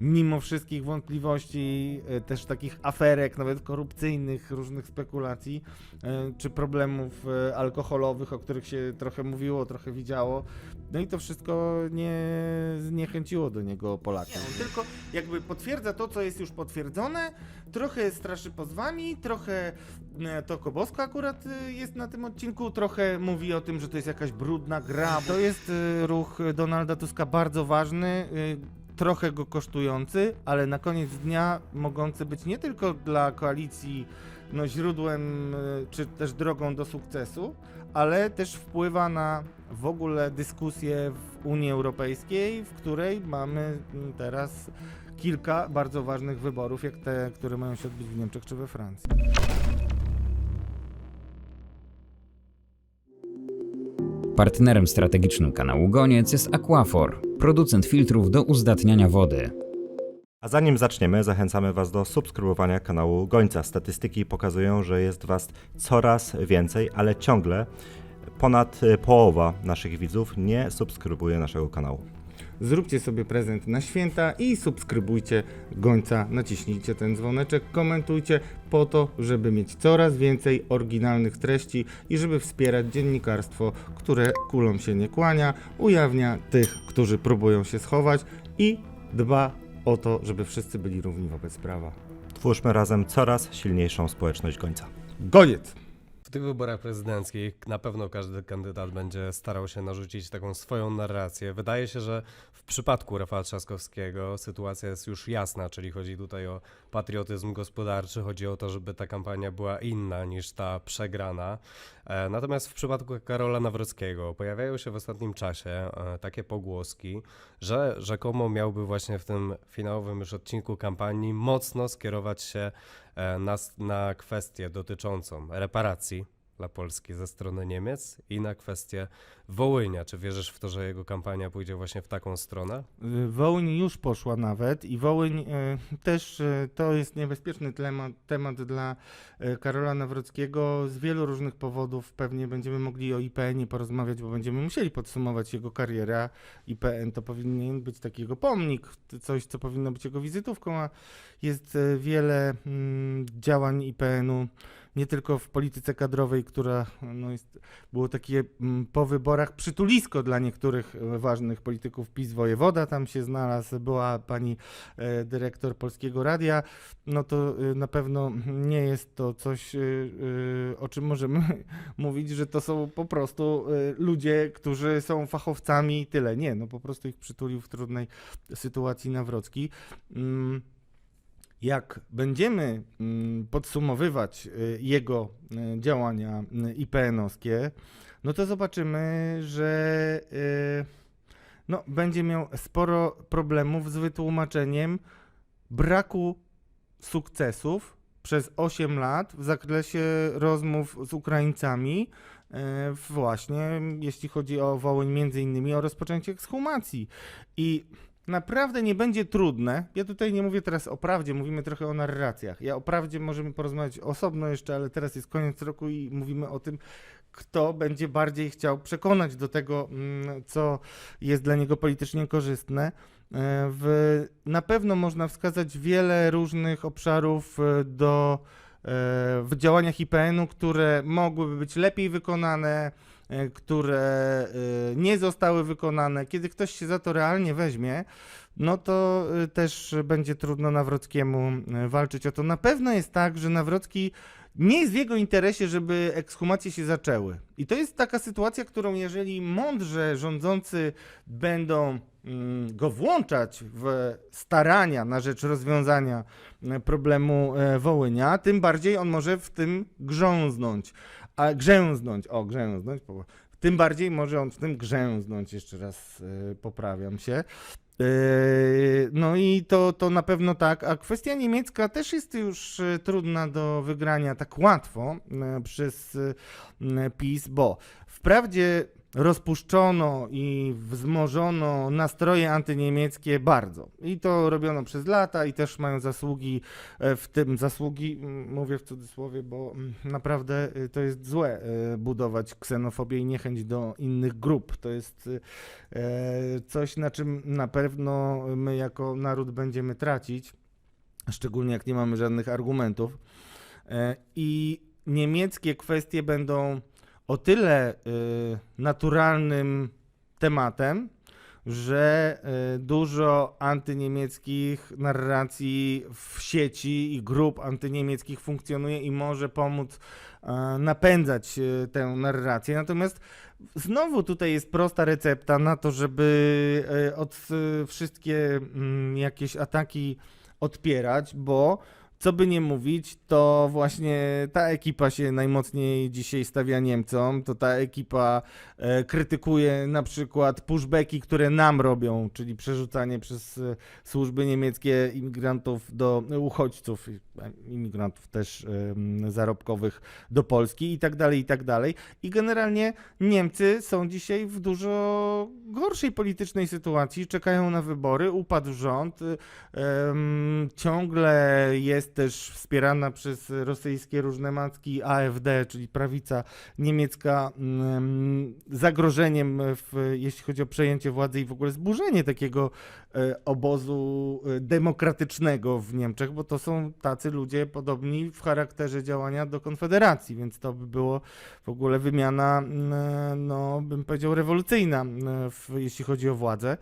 mimo wszystkich wątpliwości, e, też takich aferek, nawet korupcyjnych, różnych spekulacji, e, czy problemów e, alkoholowych, o których się trochę mówiło, trochę widziało. No i to wszystko nie zniechęciło do niego Polaków. on tylko jakby potwierdza to, co jest już potwierdzone, trochę straszy pozwami, trochę to Kobosko akurat jest na tym odcinku, trochę mówi o tym, że to jest jakaś brudna gra. To jest ruch Donalda Tuska bardzo ważny, trochę go kosztujący, ale na koniec dnia mogący być nie tylko dla koalicji no, źródłem e, czy też drogą do sukcesu, ale też wpływa na w ogóle dyskusję w Unii Europejskiej, w której mamy mm, teraz kilka bardzo ważnych wyborów, jak te, które mają się odbyć w Niemczech czy we Francji. Partnerem strategicznym kanału Goniec jest Aquafor, producent filtrów do uzdatniania wody. A zanim zaczniemy, zachęcamy Was do subskrybowania kanału Gońca. Statystyki pokazują, że jest Was coraz więcej, ale ciągle ponad y, połowa naszych widzów nie subskrybuje naszego kanału. Zróbcie sobie prezent na święta i subskrybujcie Gońca, naciśnijcie ten dzwoneczek, komentujcie po to, żeby mieć coraz więcej oryginalnych treści i żeby wspierać dziennikarstwo, które kulom się nie kłania, ujawnia tych, którzy próbują się schować i dba o to, żeby wszyscy byli równi wobec prawa. Twórzmy razem coraz silniejszą społeczność Gońca. Goniec! W tych wyborach prezydenckich na pewno każdy kandydat będzie starał się narzucić taką swoją narrację. Wydaje się, że przypadku Rafała Trzaskowskiego sytuacja jest już jasna, czyli chodzi tutaj o patriotyzm gospodarczy, chodzi o to, żeby ta kampania była inna niż ta przegrana. E, Natomiast w przypadku Karola Nawrockiego pojawiają się w ostatnim czasie e, takie pogłoski, że rzekomo miałby właśnie w tym finałowym już odcinku kampanii mocno skierować się e, na, na kwestię dotyczącą reparacji dla Polski ze strony Niemiec i na kwestię Wołynia. Czy wierzysz w to, że jego kampania pójdzie właśnie w taką stronę? Y, Wołyń już poszła nawet i Wołyń y, też y, to jest niebezpieczny temat, temat dla Karola Nawrockiego z wielu różnych powodów. Pewnie będziemy mogli o IPN-ie porozmawiać, bo będziemy musieli podsumować jego karierę. IPN to powinien być taki jego pomnik, coś co powinno być jego wizytówką, a jest wiele mm, działań IPN-u nie tylko w polityce kadrowej, która no, jest, było takie mm, po wyborach przytulisko dla niektórych e, ważnych polityków PiS wojewoda, tam się znalazł, była pani e, dyrektor Polskiego Radia, no to e, na pewno nie jest to coś, o czym możemy mówić, że to są po prostu ludzie, którzy są fachowcami i tyle. Nie, no po prostu ich przytulił w trudnej sytuacji Nawrocki. Mm, jak będziemy mm, podsumowywać jego działania IPN-owskie, no to zobaczymy, że y, no, będzie miał sporo problemów z wytłumaczeniem braku sukcesów przez 8 lat w zakresie rozmów z Ukraińcami, e, właśnie jeśli chodzi o Wołyń, między innymi o rozpoczęcie ekshumacji. I naprawdę nie będzie trudne. Ja tutaj nie mówię teraz o prawdzie, mówimy trochę o narracjach. Ja o prawdzie możemy porozmawiać osobno jeszcze, ale teraz jest koniec roku i mówimy o tym, kto będzie bardziej chciał przekonać do tego, mm, co jest dla niego politycznie korzystne. E, W, na pewno można wskazać wiele różnych obszarów e, do, e, w działaniach IPN-u, które mogłyby być lepiej wykonane, które nie zostały wykonane. Kiedy ktoś się za to realnie weźmie, no to też będzie trudno Nawrockiemu walczyć o to. Na pewno jest tak, że Nawrocki nie jest w jego interesie, żeby ekshumacje się zaczęły. I to jest taka sytuacja, którą jeżeli mądrze rządzący będą mm, go włączać w starania na rzecz rozwiązania e, problemu e, Wołynia, tym bardziej on może w tym grząznąć. A grzęznąć, o grzęznąć, tym bardziej może on w tym grzęznąć, jeszcze raz e, poprawiam się. Yy, No i to, to na pewno tak. A kwestia niemiecka też jest już e, trudna do wygrania tak łatwo e, przez e, PiS, bo wprawdzie rozpuszczono i wzmożono nastroje antyniemieckie bardzo. I to robiono przez lata i też mają zasługi e, w tym, zasługi, mówię w cudzysłowie, bo naprawdę y, to jest złe y, budować ksenofobię i niechęć do innych grup. To jest e, coś, na czym na pewno my jako naród będziemy tracić, szczególnie jak nie mamy żadnych argumentów. E, I niemieckie kwestie będą o tyle y, naturalnym tematem, że y, dużo antyniemieckich narracji w sieci i grup antyniemieckich funkcjonuje i może pomóc e, napędzać y, tę narrację. Natomiast znowu tutaj jest prosta recepta na to, żeby od y, wszystkie mm, jakieś ataki odpierać, bo co by nie mówić, to właśnie ta ekipa się najmocniej dzisiaj stawia Niemcom. To ta ekipa e, krytykuje na przykład pushbacki, które nam robią, czyli przerzucanie przez e, służby niemieckie imigrantów do uchodźców, e, imigrantów też em, zarobkowych do Polski i tak dalej, i tak dalej. I generalnie Niemcy są dzisiaj w dużo gorszej politycznej sytuacji, czekają na wybory, upadł rząd, y, em, ciągle jest też wspierana przez rosyjskie różne macki AfD, czyli prawica niemiecka, mm, zagrożeniem, w, jeśli chodzi o przejęcie władzy i w ogóle zburzenie takiego obozu e, demokratycznego w Niemczech, bo to są tacy ludzie podobni w charakterze działania do Konfederacji, więc to by było w ogóle wymiana, mm, no bym powiedział, rewolucyjna, mm, w, jeśli chodzi o władzę.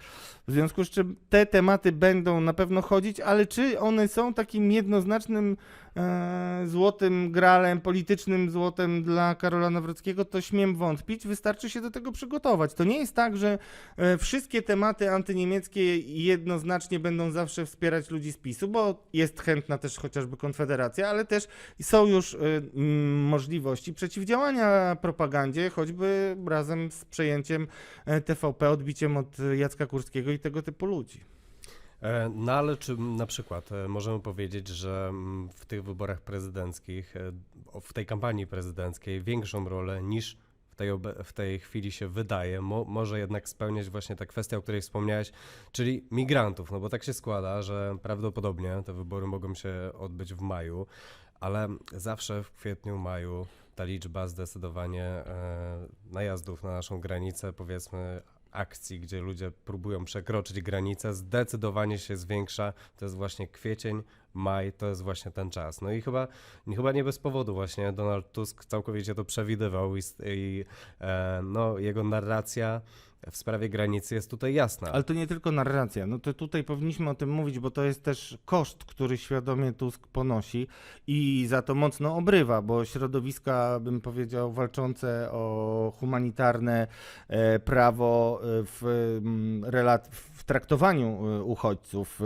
W związku z czym te tematy będą na pewno chodzić, ale czy one są takim jednoznacznym e, złotym gralem, politycznym złotem dla Karola Nawrockiego, to śmiem wątpić. Wystarczy się do tego przygotować. To nie jest tak, że e, wszystkie tematy antyniemieckie jednoznacznie będą zawsze wspierać ludzi z PiSu, bo jest chętna też chociażby Konfederacja, ale też są już mm, możliwości przeciwdziałania propagandzie, choćby razem z przejęciem e, TVP, odbiciem od Jacka Kurskiego i tego typu ludzi. E, No ale czy na przykład e, możemy powiedzieć, że w tych wyborach prezydenckich, w tej kampanii prezydenckiej większą rolę niż tej, w tej chwili się wydaje, mo, może jednak spełniać właśnie ta kwestia, o której wspomniałeś, czyli migrantów, no bo tak się składa, że prawdopodobnie te wybory mogą się odbyć w maju, ale zawsze w kwietniu, maju ta liczba zdecydowanie e, najazdów na naszą granicę, powiedzmy akcji, gdzie ludzie próbują przekroczyć granicę, zdecydowanie się zwiększa. To jest właśnie kwiecień, maj, to jest właśnie ten czas. No i chyba, chyba nie bez powodu właśnie Donald Tusk całkowicie to przewidywał i, i e, no, jego narracja w sprawie granicy jest tutaj jasna. Ale to nie tylko narracja. No to tutaj powinniśmy o tym mówić, bo to jest też koszt, który świadomie Tusk ponosi i za to mocno obrywa, bo środowiska, bym powiedział, walczące o humanitarne e, prawo e, w, mm, w traktowaniu e, uchodźców,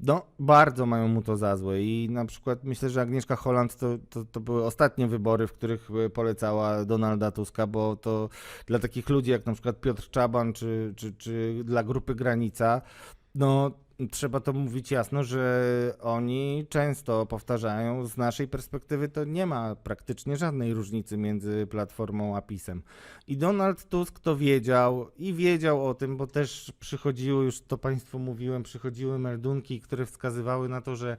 no bardzo mają mu to za złe i na przykład myślę, że Agnieszka Holland to, to, to były ostatnie wybory, w których polecała Donalda Tuska, bo to dla takich ludzi jak na przykład Piotr Czaban czy, czy, czy dla grupy Granica, no trzeba to mówić jasno, że oni często powtarzają, z naszej perspektywy to nie ma praktycznie żadnej różnicy między Platformą a PiSem. I Donald Tusk to wiedział i wiedział o tym, bo też przychodziły, już to Państwu mówiłem, przychodziły meldunki, które wskazywały na to, że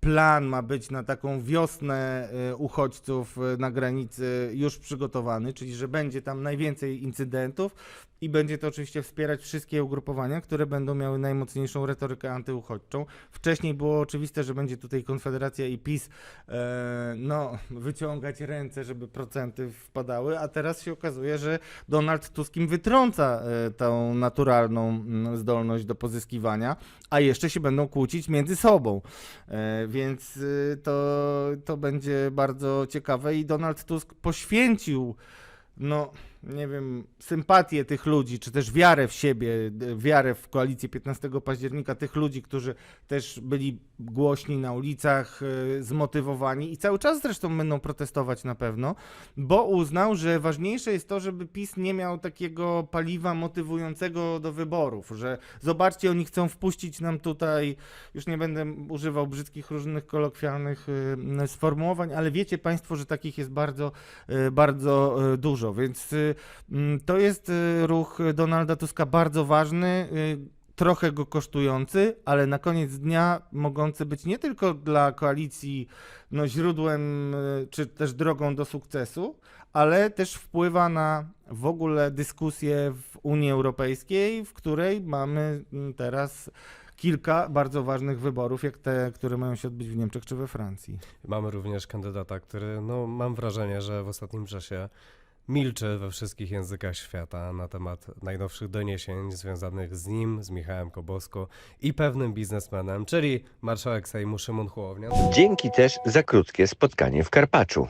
plan ma być na taką wiosnę e, uchodźców e, na granicy już przygotowany, czyli że będzie tam najwięcej incydentów i będzie to oczywiście wspierać wszystkie ugrupowania, które będą miały najmocniejszą retorykę antyuchodźczą. Wcześniej było oczywiste, że będzie tutaj Konfederacja i PiS e, no, wyciągać ręce, żeby procenty wpadały, a teraz się okazuje, że Donald Tusk im wytrąca e, tą naturalną zdolność do pozyskiwania, a jeszcze się będą kłócić między sobą. E, Więc y, to, to będzie bardzo ciekawe i Donald Tusk poświęcił, no nie wiem, sympatię tych ludzi, czy też wiarę w siebie, wiarę w koalicję 15 października, tych ludzi, którzy też byli głośni na ulicach, y, zmotywowani i cały czas zresztą będą protestować na pewno, bo uznał, że ważniejsze jest to, żeby PiS nie miał takiego paliwa motywującego do wyborów, że zobaczcie, oni chcą wpuścić nam tutaj już nie będę używał brzydkich różnych kolokwialnych y, sformułowań, ale wiecie Państwo, że takich jest bardzo, y, bardzo dużo, więc to jest y, ruch Donalda Tuska bardzo ważny, y, trochę go kosztujący, ale na koniec dnia mogący być nie tylko dla koalicji no, źródłem y, czy też drogą do sukcesu, ale też wpływa na w ogóle dyskusję w Unii Europejskiej, w której mamy mm, teraz kilka bardzo ważnych wyborów, jak te, które mają się odbyć w Niemczech czy we Francji. Mamy również kandydata, który, no, mam wrażenie, że w ostatnim czasie milczy we wszystkich językach świata na temat najnowszych doniesień związanych z nim, z Michałem Kobosko i pewnym biznesmenem, czyli marszałek Sejmu Szymon Hołownia. Dzięki też za krótkie spotkanie w Karpaczu.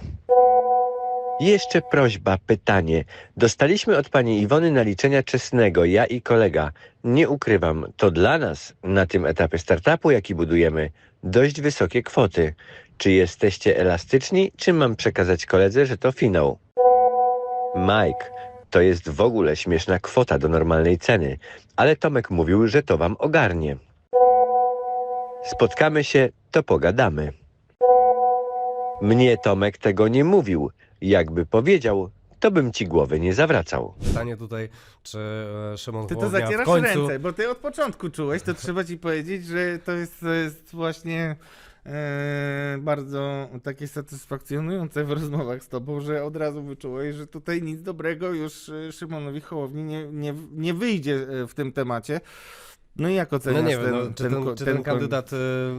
Jeszcze prośba, pytanie. Dostaliśmy od pani Iwony naliczenia czesnego, ja i kolega. Nie ukrywam, to dla nas na tym etapie startupu, jaki budujemy, dość wysokie kwoty. Czy jesteście elastyczni, czy mam przekazać koledze, że to finał? Mike, to jest w ogóle śmieszna kwota do normalnej ceny, ale Tomek mówił, że to wam ogarnie. Spotkamy się, to pogadamy. Mnie Tomek tego nie mówił. Jakby powiedział, to bym ci głowy nie zawracał. Pytanie tutaj, czy e, Szymon Ty to Hołownia w zacierasz końcu... ręce, bo ty od początku czułeś, to trzeba ci powiedzieć, że to jest, to jest właśnie e, bardzo takie satysfakcjonujące w rozmowach z tobą, że od razu wyczułeś, że tutaj nic dobrego już e, Szymonowi Hołowni nie, nie, nie wyjdzie e, w tym temacie. No i jak No oceniasz nie wiem, ten, no, czy ten, ko- czy ten kandydat y,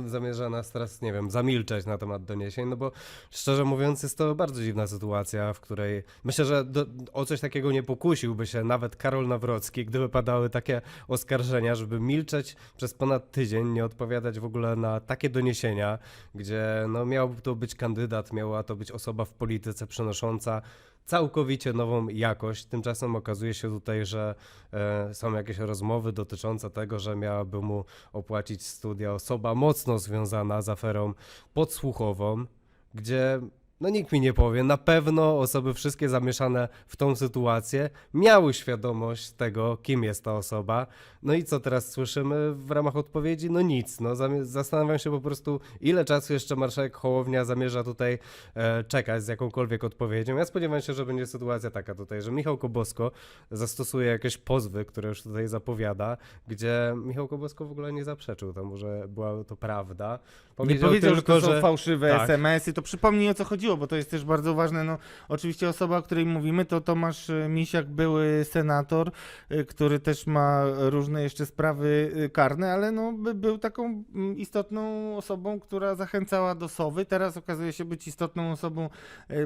zamierza nas teraz, nie wiem, zamilczeć na temat doniesień, no bo szczerze mówiąc jest to bardzo dziwna sytuacja, w której myślę, że do, o coś takiego nie pokusiłby się nawet Karol Nawrocki, gdyby padały takie oskarżenia, żeby milczeć przez ponad tydzień, nie odpowiadać w ogóle na takie doniesienia, gdzie no miałby to być kandydat, miała to być osoba w polityce przynosząca całkowicie nową jakość. Tymczasem okazuje się tutaj, że e, są jakieś rozmowy dotyczące tego, że miałaby mu opłacić studia osoba mocno związana z aferą podsłuchową, gdzie no nikt mi nie powie, na pewno osoby wszystkie zamieszane w tą sytuację miały świadomość tego, kim jest ta osoba. No i co teraz słyszymy w ramach odpowiedzi? No nic. No, zastanawiam się po prostu, ile czasu jeszcze marszałek Hołownia zamierza tutaj e, czekać z jakąkolwiek odpowiedzią. Ja spodziewam się, że będzie sytuacja taka tutaj, że Michał Kobosko zastosuje jakieś pozwy, które już tutaj zapowiada, gdzie Michał Kobosko w ogóle nie zaprzeczył temu, że była to prawda. Nie powiedział, że to są fałszywe tak. SMS-y, to przypomnij o co chodziło, bo to jest też bardzo ważne. No, oczywiście osoba, o której mówimy, to Tomasz e, Misiak, były senator, e, który też ma różne jeszcze sprawy e, karne, ale no, by, był taką mm, istotną osobą, która zachęcała do Sowy. Teraz okazuje się być istotną osobą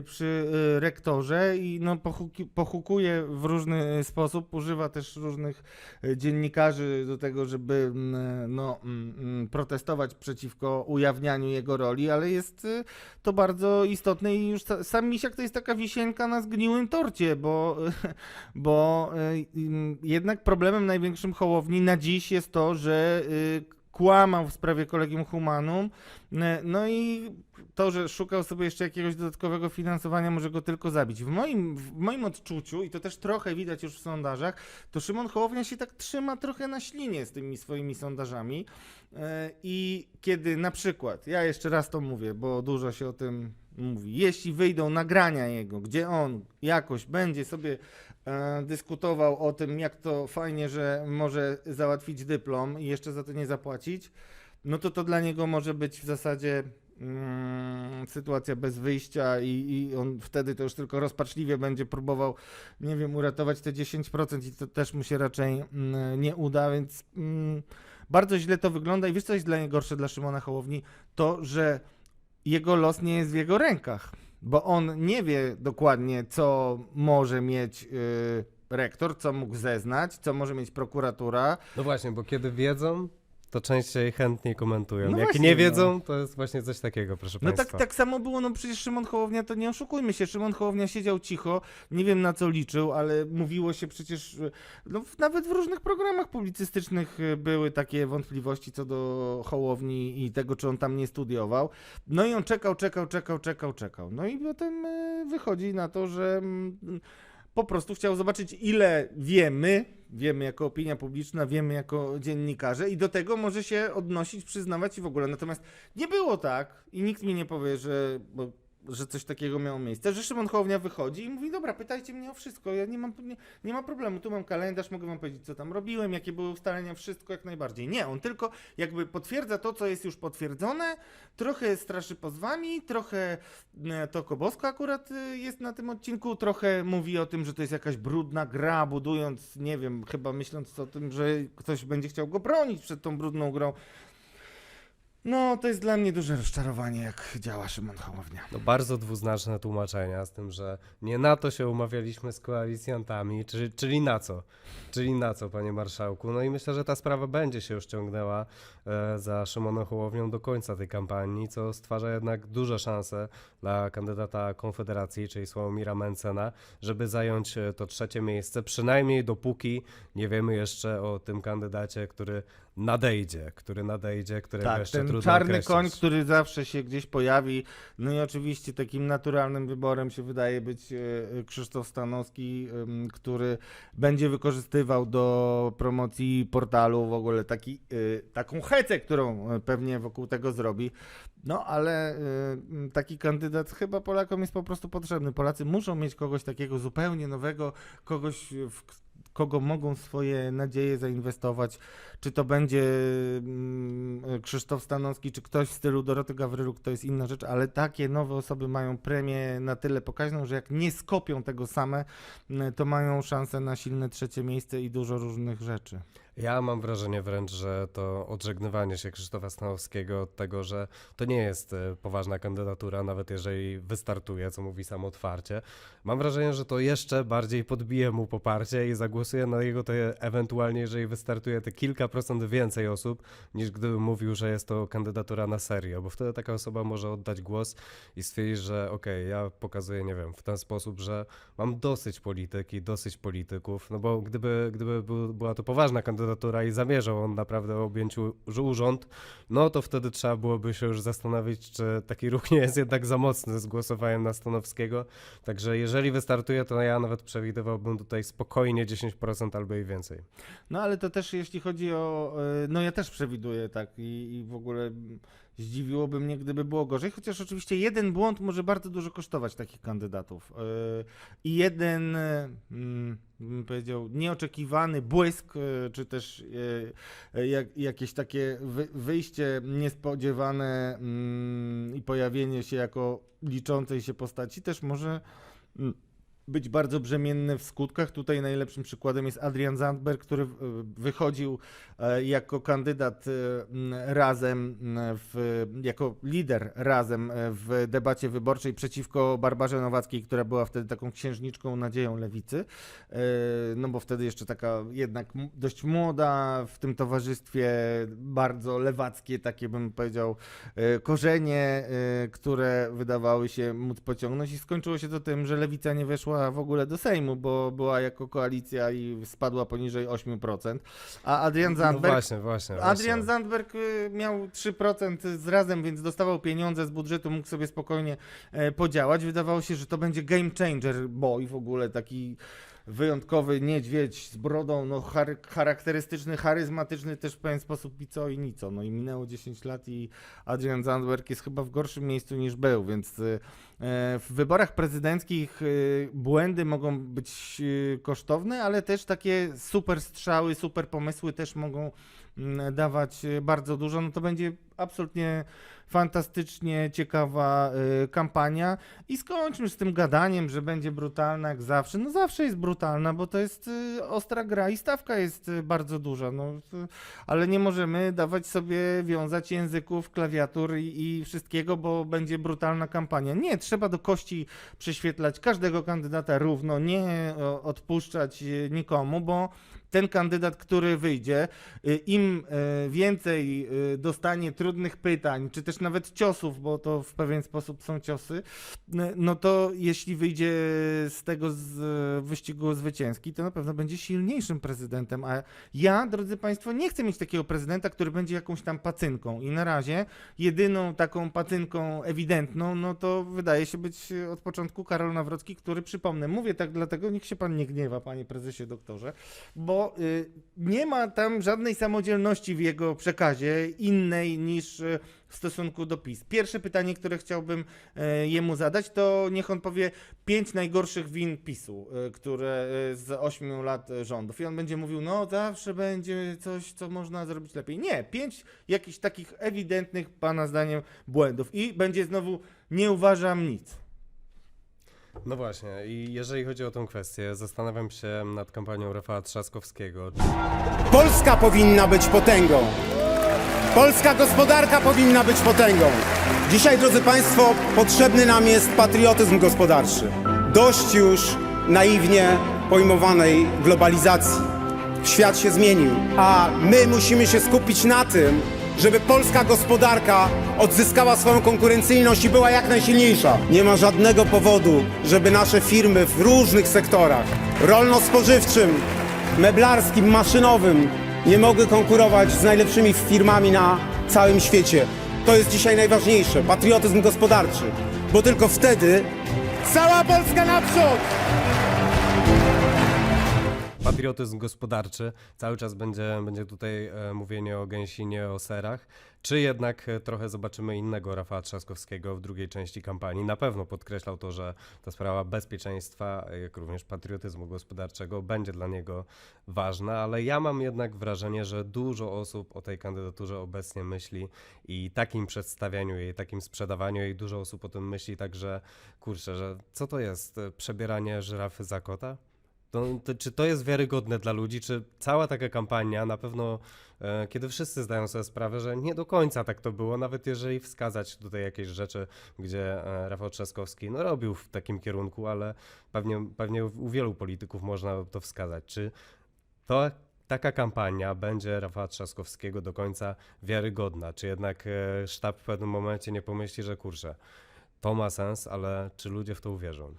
przy rektorze i no, pohuki, pohukuje w różny sposób, używa też różnych dziennikarzy do tego, żeby mm, no, mm, protestować przeciwko ujawnianiu jego roli, ale jest to bardzo istotne i już sa- sam Misiak to jest taka wisienka na zgniłym torcie, bo, bo y, jednak problemem największym Hołowni na dziś jest to, że y, kłamał w sprawie Kolegium Humanum, y, no i to, że szukał sobie jeszcze jakiegoś dodatkowego finansowania, może go tylko zabić. W moim, w moim odczuciu, i to też trochę widać już w sondażach, to Szymon Hołownia się tak trzyma trochę na ślinie z tymi swoimi sondażami. I kiedy na przykład, ja jeszcze raz to mówię, bo dużo się o tym mówi, jeśli wyjdą nagrania jego, gdzie on jakoś będzie sobie e, dyskutował o tym, jak to fajnie, że może załatwić dyplom i jeszcze za to nie zapłacić, no to to dla niego może być w zasadzie mm, sytuacja bez wyjścia i, i on wtedy to już tylko rozpaczliwie będzie próbował, nie wiem, uratować te 10% i to też mu się raczej mm, nie uda, więc mm, bardzo źle to wygląda i wiesz co jest dla gorsze dla Szymona Hołowni? To, że jego los nie jest w jego rękach, bo on nie wie dokładnie, co może mieć y, rektor, co mógł zeznać, co może mieć prokuratura. No właśnie, bo kiedy wiedzą, to częściej chętniej komentują. No Jak właśnie, nie no. wiedzą, to jest właśnie coś takiego, proszę No tak, Państwa. tak samo było, no przecież Szymon Hołownia, to nie oszukujmy się, Szymon Hołownia siedział cicho, nie wiem na co liczył, ale mówiło się przecież, no nawet w różnych programach publicystycznych y, były takie wątpliwości co do Hołowni i tego, czy on tam nie studiował. No i on czekał, czekał, czekał, czekał, czekał. No i potem y, wychodzi na to, że mm, po prostu chciał zobaczyć, ile wiemy, wiemy jako opinia publiczna, wiemy jako dziennikarze i do tego może się odnosić, przyznawać i w ogóle. Natomiast nie było tak i nikt mi nie powie, że że coś takiego miało miejsce, że Szymon Hołownia wychodzi i mówi, dobra, pytajcie mnie o wszystko, ja nie mam, nie, nie ma problemu, tu mam kalendarz, mogę wam powiedzieć, co tam robiłem, jakie były ustalenia, wszystko jak najbardziej. Nie, on tylko jakby potwierdza to, co jest już potwierdzone, trochę straszy pozwami, trochę e, to Kobosko akurat e, jest na tym odcinku, trochę mówi o tym, że to jest jakaś brudna gra, budując, nie wiem, chyba myśląc o tym, że ktoś będzie chciał go bronić przed tą brudną grą. No, to jest dla mnie duże rozczarowanie, jak działa Szymon Hołownia. No bardzo dwuznaczne tłumaczenia z tym, że nie na to się umawialiśmy z koalicjantami, czyli, czyli na co? Czyli na co, panie marszałku? No i myślę, że ta sprawa będzie się już ciągnęła e, za Szymonem Hołownią do końca tej kampanii, co stwarza jednak duże szanse dla kandydata Konfederacji, czyli Sławomira Mencena, żeby zająć e, to trzecie miejsce, przynajmniej dopóki nie wiemy jeszcze o tym kandydacie, który nadejdzie, który nadejdzie, którego Tak, jeszcze ten trudno czarny określić. koń, który zawsze się gdzieś pojawi. No i oczywiście takim naturalnym wyborem się wydaje być e, Krzysztof Stanowski, który będzie wykorzystywał do promocji portalu w ogóle taki, e, taką hecę, którą e, pewnie wokół tego zrobi. No ale taki kandydat chyba Polakom jest po prostu potrzebny. Polacy muszą mieć kogoś takiego zupełnie nowego, kogoś w kogo mogą swoje nadzieje zainwestować, czy to będzie mm, Krzysztof Stanowski, czy ktoś w stylu Doroty Gawryluk, to jest inna rzecz, ale takie nowe osoby mają premię na tyle pokaźną, że jak nie skopią tego same, mm, to mają szansę na silne trzecie miejsce i dużo różnych rzeczy. Ja mam wrażenie wręcz, że to odżegnywanie się Krzysztofa Stanowskiego od tego, że to nie jest e, poważna kandydatura, nawet jeżeli wystartuje, co mówi sam otwarcie. Mam wrażenie, że to jeszcze bardziej podbije mu poparcie i zagłosuje na jego te ewentualnie, jeżeli wystartuje te kilka procent więcej osób, niż gdyby mówił, że jest to kandydatura na serio, bo wtedy taka osoba może oddać głos i stwierdzić, że okej, ja pokazuję, nie wiem, w ten sposób, że mam dosyć polityki, dosyć polityków, no bo gdyby, gdyby był, była to poważna kandydatura i zamierzał on naprawdę objąć urząd, no to wtedy trzeba byłoby się już zastanowić, czy taki ruch nie jest jednak za mocny z głosowaniem na Stanowskiego. Także jeżeli wystartuje, to ja nawet przewidywałbym tutaj spokojnie 10% albo i więcej. No ale to też jeśli chodzi o. e, No ja też przewiduję tak i, i w ogóle zdziwiłoby mnie, gdyby było gorzej, chociaż oczywiście jeden błąd może bardzo dużo kosztować takich kandydatów. E, I jeden, e, mm, bym powiedział, nieoczekiwany błysk, e, czy też jak, jakieś takie wy, wyjście niespodziewane mm, i pojawienie się jako liczącej się postaci też może. Być bardzo brzemienne w skutkach. Tutaj najlepszym przykładem jest Adrian Zandberg, który e, wychodził e, jako kandydat e, razem, w, jako lider razem w debacie wyborczej przeciwko Barbarze Nowackiej, która była wtedy taką księżniczką nadzieją lewicy. No bo wtedy jeszcze taka jednak dość młoda w tym towarzystwie, bardzo lewackie, takie bym powiedział, korzenie, które wydawały się móc pociągnąć i skończyło się to tym, że lewica nie weszła w ogóle do Sejmu, bo była jako koalicja i spadła poniżej 8%. A Adrian No Zandberg właśnie, właśnie. Adrian właśnie. Zandberg y, miał 3% z razem, więc dostawał pieniądze z budżetu, mógł sobie spokojnie e, podziałać. Wydawało się, że to będzie game changer boy w ogóle, taki wyjątkowy niedźwiedź z brodą, no char- charakterystyczny, charyzmatyczny też w pewien sposób i co i nico. No i minęło 10 lat i Adrian Zandberg jest chyba w gorszym miejscu niż był, więc y, e, w wyborach prezydenckich y, błędy mogą być y, kosztowne, ale też takie super strzały, super pomysły też mogą mm, dawać bardzo dużo, no to będzie absolutnie fantastycznie ciekawa y, kampania i skończmy z tym gadaniem, że będzie brutalna jak zawsze. No zawsze jest brutalna, bo to jest y, ostra gra i stawka jest y, bardzo duża, no, ale nie możemy dawać sobie wiązać języków, klawiatur i, i wszystkiego, bo będzie brutalna kampania. Nie, trzeba do kości prześwietlać każdego kandydata równo, nie odpuszczać nikomu, bo ten kandydat, który wyjdzie, im więcej dostanie trudnych pytań, czy też nawet ciosów, bo to w pewien sposób są ciosy, y, no to jeśli wyjdzie z tego z y, wyścigu zwycięski, to na pewno będzie silniejszym prezydentem. A ja, drodzy Państwo, nie chcę mieć takiego prezydenta, który będzie jakąś tam pacynką. I na razie jedyną taką pacynką ewidentną, no to wydaje się być y, od początku Karol Nawrocki, który przypomnę, mówię tak dlatego, niech się pan nie gniewa, panie prezesie, doktorze, bo y, nie ma tam żadnej samodzielności w jego przekazie innej niż e, w stosunku do PiS. Pierwsze pytanie, które chciałbym e, jemu zadać, to niech on powie pięć najgorszych win PiSu, e, które e, z ośmiu lat rządów. I on będzie mówił, no zawsze będzie coś, co można zrobić lepiej. Nie, pięć jakichś takich ewidentnych, pana zdaniem, błędów. I będzie znowu, nie uważam nic. No właśnie, i jeżeli chodzi o tę kwestię, zastanawiam się nad kampanią Rafała Trzaskowskiego. Polska powinna być potęgą. Polska gospodarka powinna być potęgą. Dzisiaj, drodzy Państwo, potrzebny nam jest patriotyzm gospodarczy. Dość już naiwnie pojmowanej globalizacji. Świat się zmienił, a my musimy się skupić na tym, żeby polska gospodarka odzyskała swoją konkurencyjność i była jak najsilniejsza. Nie ma żadnego powodu, żeby nasze firmy w różnych sektorach rolno-spożywczym, meblarskim, maszynowym nie mogły konkurować z najlepszymi firmami na całym świecie. To jest dzisiaj najważniejsze patriotyzm gospodarczy, bo tylko wtedy cała Polska naprzód! Patriotyzm gospodarczy, cały czas będzie, będzie tutaj e, mówienie o gęsinie, o serach. Czy jednak e, trochę zobaczymy innego Rafała Trzaskowskiego w drugiej części kampanii? Na pewno podkreślał to, że ta sprawa bezpieczeństwa, jak również patriotyzmu gospodarczego będzie dla niego ważna, ale ja mam jednak wrażenie, że dużo osób o tej kandydaturze obecnie myśli i takim przedstawianiu jej, takim sprzedawaniu jej, dużo osób o tym myśli, także kurczę, że co to jest? E, Przebieranie żyrafy za kota? To, to, czy to jest wiarygodne dla ludzi? Czy cała taka kampania na pewno, e, kiedy wszyscy zdają sobie sprawę, że nie do końca tak to było, nawet jeżeli wskazać tutaj jakieś rzeczy, gdzie e, Rafał Trzaskowski no, robił w takim kierunku, ale pewnie, pewnie u wielu polityków można to wskazać. Czy to, taka kampania będzie Rafała Trzaskowskiego do końca wiarygodna? Czy jednak e, sztab w pewnym momencie nie pomyśli, że kurczę, to ma sens, ale czy ludzie w to uwierzą?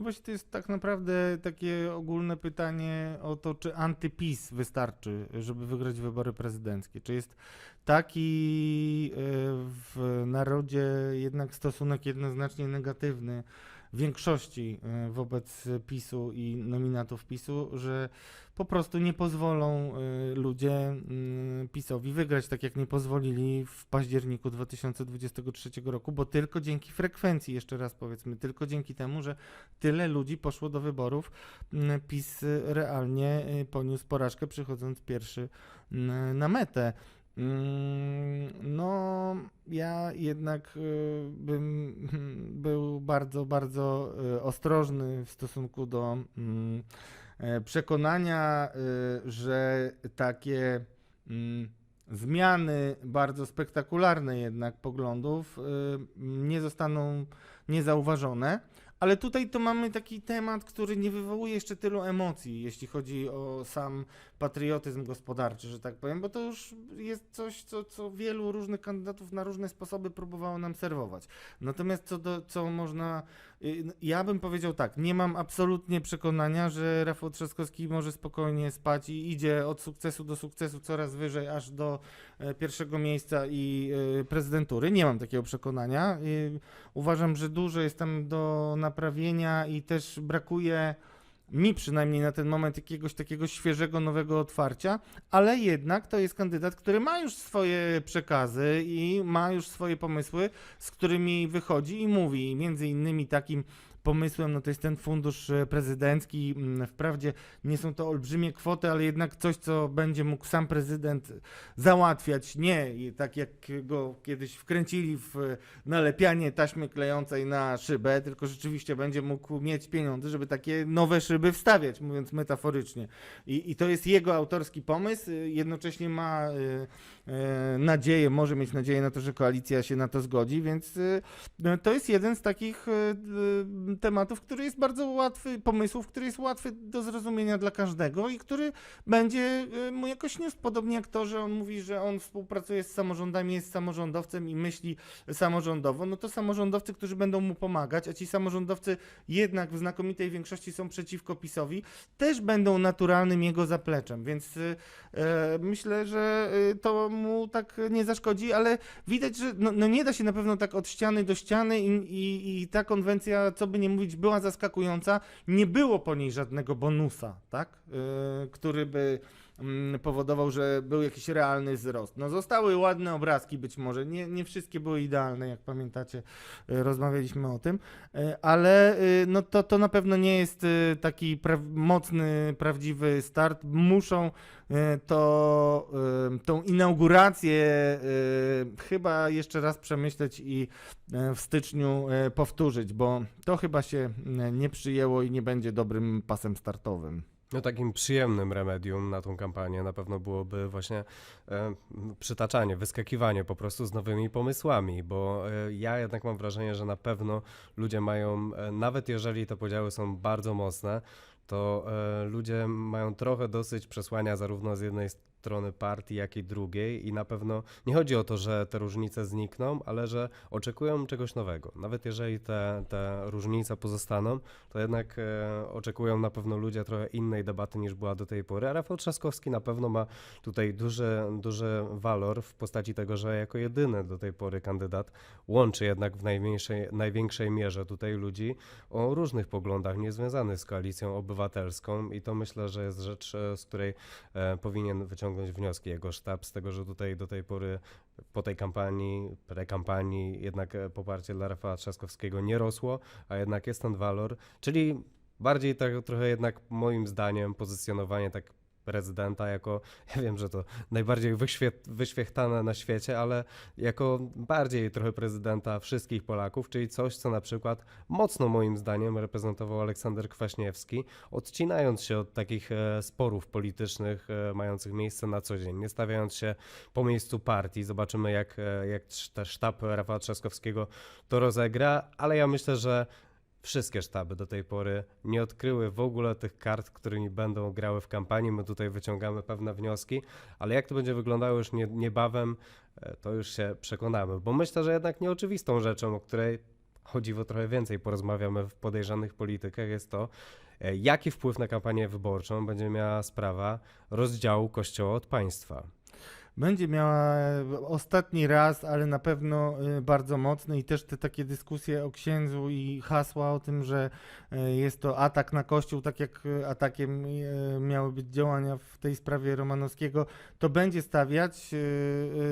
No właśnie to jest tak naprawdę takie ogólne pytanie o to, czy antypis wystarczy, żeby wygrać wybory prezydenckie. Czy jest taki e, w narodzie jednak stosunek jednoznacznie negatywny większości e, wobec PiSu i nominatów PiSu, że po prostu nie pozwolą e, ludzie mm, PiSowi wygrać tak, jak nie pozwolili w październiku 2023 roku, bo tylko dzięki frekwencji, jeszcze raz powiedzmy, tylko dzięki temu, że tyle ludzi poszło do wyborów, PiS y, realnie y, poniósł porażkę, przychodząc pierwszy na metę. Mm, No, ja jednak y, bym był bardzo, bardzo y, ostrożny w stosunku do mm, e, przekonania, y, że takie mm, zmiany bardzo spektakularne jednak poglądów nie zostaną niezauważone. Ale tutaj to mamy taki temat, który nie wywołuje jeszcze tylu emocji, jeśli chodzi o sam patriotyzm gospodarczy, że tak powiem, bo to już jest coś, co, co wielu różnych kandydatów na różne sposoby próbowało nam serwować. Natomiast co, do, co można. Y, Ja bym powiedział tak, nie mam absolutnie przekonania, że Rafał Trzaskowski może spokojnie spać i idzie od sukcesu do sukcesu coraz wyżej, aż do e, pierwszego miejsca i e, prezydentury. Nie mam takiego przekonania. Y, Uważam, że dużo jest tam do naprawienia i też brakuje mi przynajmniej na ten moment jakiegoś takiego świeżego, nowego otwarcia, ale jednak to jest kandydat, który ma już swoje przekazy i ma już swoje pomysły, z którymi wychodzi i mówi. Między innymi takim pomysłem, no to jest ten fundusz e, prezydencki. Mm, Wprawdzie nie są to olbrzymie kwoty, ale jednak coś, co będzie mógł sam prezydent załatwiać. Nie tak jak go kiedyś wkręcili w e, nalepianie taśmy klejącej na szybę, tylko rzeczywiście będzie mógł mieć pieniądze, żeby takie nowe szyby wstawiać, mówiąc metaforycznie. I, i to jest jego autorski pomysł. y, Jednocześnie ma nadzieję, może mieć nadzieję na to, że koalicja się na to zgodzi, więc no, to jest jeden z takich tematów, który jest bardzo łatwy, pomysłów, który jest łatwy do zrozumienia dla każdego i który będzie y, mu jakoś niósł. Podobnie jak to, że on mówi, że on współpracuje z samorządami, jest samorządowcem i myśli samorządowo, no to samorządowcy, którzy będą mu pomagać, a ci samorządowcy jednak w znakomitej większości są przeciwko PiSowi, też będą naturalnym jego zapleczem, więc y, e, myślę, że to mu tak nie zaszkodzi, ale widać, że no, no nie da się na pewno tak od ściany do ściany i, i, i ta konwencja, co by nie mówić, była zaskakująca. Nie było po niej żadnego bonusa, tak? Y, który by powodował, że był jakiś realny wzrost. No zostały ładne obrazki być może, nie, nie wszystkie były idealne, jak pamiętacie, y, rozmawialiśmy o tym, y, ale y, no to, to na pewno nie jest taki pra- mocny, prawdziwy start. Muszą to, tą inaugurację chyba jeszcze raz przemyśleć i w styczniu powtórzyć, bo to chyba się nie przyjęło i nie będzie dobrym pasem startowym. No takim przyjemnym remedium na tą kampanię na pewno byłoby właśnie e, przytaczanie, wyskakiwanie po prostu z nowymi pomysłami, bo e, ja jednak mam wrażenie, że na pewno ludzie mają, e, nawet jeżeli te podziały są bardzo mocne, to e, ludzie mają trochę dosyć przesłania zarówno z jednej strony partii, jak i drugiej i na pewno nie chodzi o to, że te różnice znikną, ale że oczekują czegoś nowego. Nawet jeżeli te, te różnice pozostaną, to jednak e, oczekują na pewno ludzie trochę innej debaty niż była do tej pory. A Rafał Trzaskowski na pewno ma tutaj duży, duży walor w postaci tego, że jako jedyny do tej pory kandydat łączy jednak w największej, największej mierze tutaj ludzi o różnych poglądach niezwiązanych z koalicją obywatelską i to myślę, że jest rzecz, e, z której e, powinien wyciągnąć wnioski. Jego sztab z tego, że tutaj do tej pory po tej kampanii, prekampanii jednak e, poparcie dla Rafała Trzaskowskiego nie rosło, a jednak jest ten walor, czyli bardziej tak trochę jednak moim zdaniem pozycjonowanie tak prezydenta jako, ja wiem, że to najbardziej wyświechtane na świecie, ale jako bardziej trochę prezydenta wszystkich Polaków, czyli coś, co na przykład mocno moim zdaniem reprezentował Aleksander Kwaśniewski, odcinając się od takich e, sporów politycznych e, mających miejsce na co dzień, nie stawiając się po miejscu partii. Zobaczymy, jak, e, jak sztab Rafała Trzaskowskiego to rozegra, ale ja myślę, że wszystkie sztaby do tej pory nie odkryły w ogóle tych kart, którymi będą grały w kampanii. My tutaj wyciągamy pewne wnioski, ale jak to będzie wyglądało już nie, niebawem, e, to już się przekonamy. Bo myślę, że jednak nieoczywistą rzeczą, o której chodzi o trochę więcej porozmawiamy w podejrzanych politykach, jest to, e, jaki wpływ na kampanię wyborczą będzie miała sprawa rozdziału Kościoła od państwa. Będzie miała ostatni raz, ale na pewno y, bardzo mocny. I też te takie dyskusje o księdzu i hasła o tym, że y, jest to atak na kościół, tak jak atakiem miały być działania w tej sprawie Romanowskiego, to będzie stawiać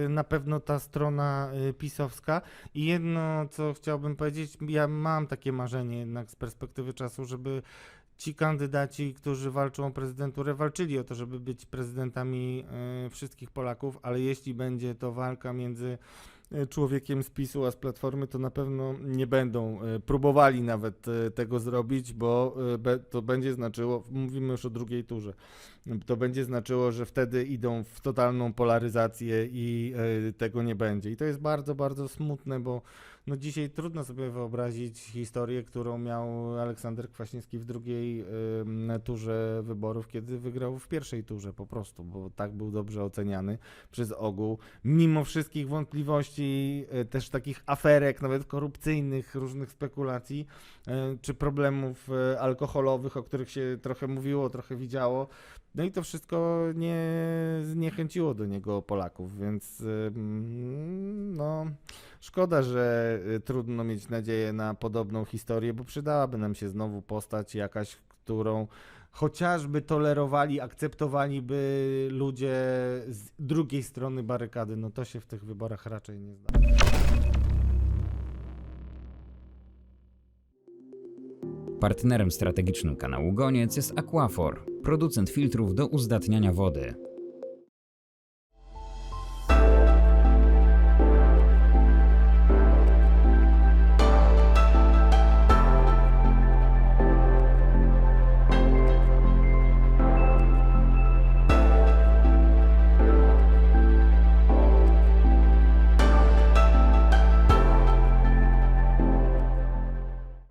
na pewno ta strona pisowska. I jedno, co chciałbym powiedzieć, ja mam takie marzenie jednak z perspektywy czasu, żeby ci kandydaci, którzy walczą o prezydenturę, walczyli o to, żeby być prezydentami e, wszystkich Polaków, ale jeśli będzie to walka między e, człowiekiem z PiSu a z Platformy, to na pewno nie będą e, próbowali nawet tego zrobić, bo to będzie znaczyło, mówimy już o drugiej turze, to będzie znaczyło, że wtedy idą w totalną polaryzację i tego nie będzie. I to jest bardzo, bardzo smutne, bo no dzisiaj trudno sobie wyobrazić historię, którą miał Aleksander Kwaśniewski w drugiej ym, turze wyborów, kiedy wygrał w pierwszej turze po prostu, bo tak był dobrze oceniany przez ogół. Mimo wszystkich wątpliwości, y, też takich aferek, nawet korupcyjnych, różnych spekulacji, y, czy problemów y, alkoholowych, o których się trochę mówiło, trochę widziało. No i to wszystko nie zniechęciło do niego Polaków, więc no szkoda, że y, trudno mieć nadzieję na podobną historię, bo przydałaby nam się znowu postać jakaś, którą chociażby tolerowali, akceptowaliby ludzie z drugiej strony barykady. No to się w tych wyborach raczej nie zda. Partnerem strategicznym kanału Goniec jest Aquafor, producent filtrów do uzdatniania wody.